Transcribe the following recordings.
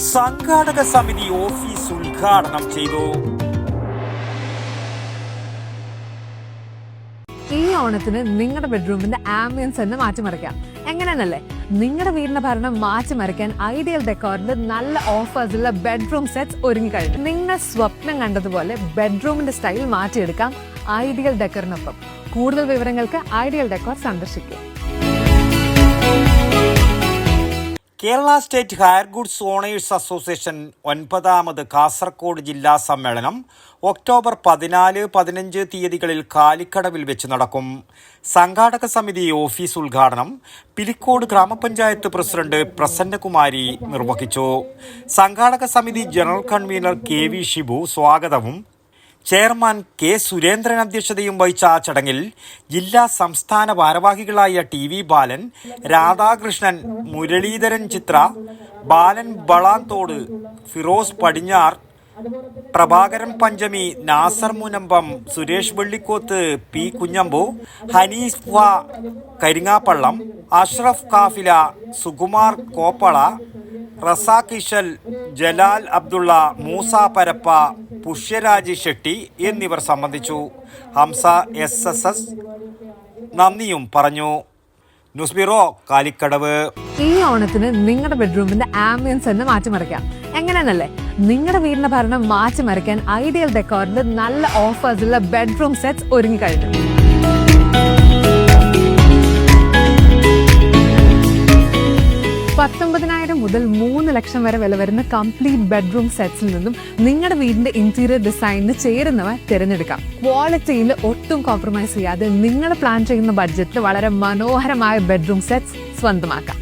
സംഘാടക സമിതി ഓഫീസ് ഉദ്ഘാടനം ചെയ്തു. ഈ ഓണത്തിന് നിങ്ങളുടെ ബെഡ്റൂമിന്റെ ആംബിയൻസ് തന്നെ മാറ്റിമറിക്കാം എങ്ങനെയാണല്ലേ നിങ്ങളുടെ വീടിന്റെ ഭരണം മാറ്റിമറിക്കാൻ ഐഡിയൽ ഡെക്കോറിന്റെ നല്ല ഓഫേഴ്സുള്ള ബെഡ്റൂം സെറ്റ്സ് ഒരുങ്ങി കഴിഞ്ഞു നിങ്ങൾ സ്വപ്നം കണ്ടതുപോലെ ബെഡ്റൂമിന്റെ സ്റ്റൈൽ മാറ്റിയെടുക്കാം ഐഡിയൽ ഡെക്കറിനൊപ്പം. കൂടുതൽ വിവരങ്ങൾക്ക് ഐഡിയൽ ഡെക്കോർ സന്ദർശിക്കുക. Kerala State Hire Goods Owners Association ഒൻപതാമത് Kasaragod ജില്ലാ സമ്മേളനം ഒക്ടോബർ പതിനാല് പതിനഞ്ച് തീയതികളിൽ കാലിക്കടവിൽ വെച്ച് നടക്കും. സംഘാടക സമിതി ഓഫീസ് ഉദ്ഘാടനം പിലിക്കോട് ഗ്രാമപഞ്ചായത്ത് പ്രസിഡന്റ് പ്രസന്നകുമാരി നിർവഹിച്ചു. സംഘാടക സമിതി general convener K V Shibu സ്വാഗതവും ചെയർമാൻ കെ സുരേന്ദ്രൻ അധ്യക്ഷതയും വഹിച്ച ആ ചടങ്ങിൽ ജില്ലാ സംസ്ഥാന ഭാരവാഹികളായ T V Balan Radhakrishnan Muraleedharan Chithra Balan Balanthode Firoz Padinjar Prabhakaran Panchami Nasar Munambam Suresh Vellikoth P Kunhambu Haneefa Karingappallam Ashraf Kafila Sukumar Koppala Razak Ishal Jalal Abdulla Moosa Parappa Pushyaraj Shetty എന്നിവർ സംബന്ധിച്ചു. Hamsa S S S. നന്ദിയും പറഞ്ഞു. News bureau Kalikkadavu. ഈ ഓണത്തിന് നിങ്ങളുടെ ബെഡ്റൂമിന്റെ ambience തന്നെ മാറ്റിമറിക്കാം. എങ്ങനെയാണല്ലേ? നിങ്ങളുടെ വീടിന്റെ ഭരണം മാറ്റിമറിക്കാൻ ഐഡിയൽ ഡെക്കോറിന്റെ നല്ല ഓഫേഴ്സുള്ള ബെഡ്റൂം സെറ്റ്സ് ഒരുങ്ങി പത്തൊമ്പതിനായിരം മുതൽ മൂന്ന് ലക്ഷം വരെ വില വരുന്ന കംപ്ലീറ്റ് ബെഡ്റൂം സെറ്റ്സിൽ നിന്നും നിങ്ങളുടെ വീടിന്റെ ഇന്റീരിയർ ഡിസൈനിന് ചേരുന്നവ തിരഞ്ഞെടുക്കാം. ക്വാളിറ്റിയിൽ ഒട്ടും കോംപ്രമൈസ് ചെയ്യാതെ നിങ്ങൾ പ്ലാൻ ചെയ്യുന്ന ബഡ്ജറ്റിൽ വളരെ മനോഹരമായ ബെഡ്റൂം സെറ്റ്സ് സ്വന്തമാക്കാം.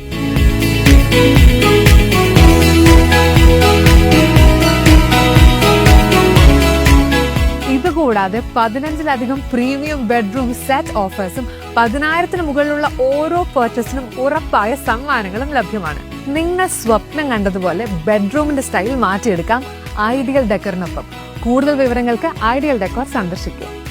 കൂടാതെ പതിനഞ്ചിലധികം പ്രീമിയം ബെഡ്റൂം സെറ്റ് ഓഫേഴ്സും പതിനായിരത്തിന് മുകളിലുള്ള ഓരോ പർച്ചേസിനും ഉറപ്പായ സമ്മാനങ്ങളും ലഭ്യമാണ്. നിങ്ങൾ സ്വപ്നം കണ്ടതുപോലെ ബെഡ്റൂമിന്റെ സ്റ്റൈൽ മാറ്റിയെടുക്കാം ഐഡിയൽ ഡെക്കറിനൊപ്പം. കൂടുതൽ വിവരങ്ങൾക്ക് ഐഡിയൽ ഡെക്കോർ സന്ദർശിക്കുക.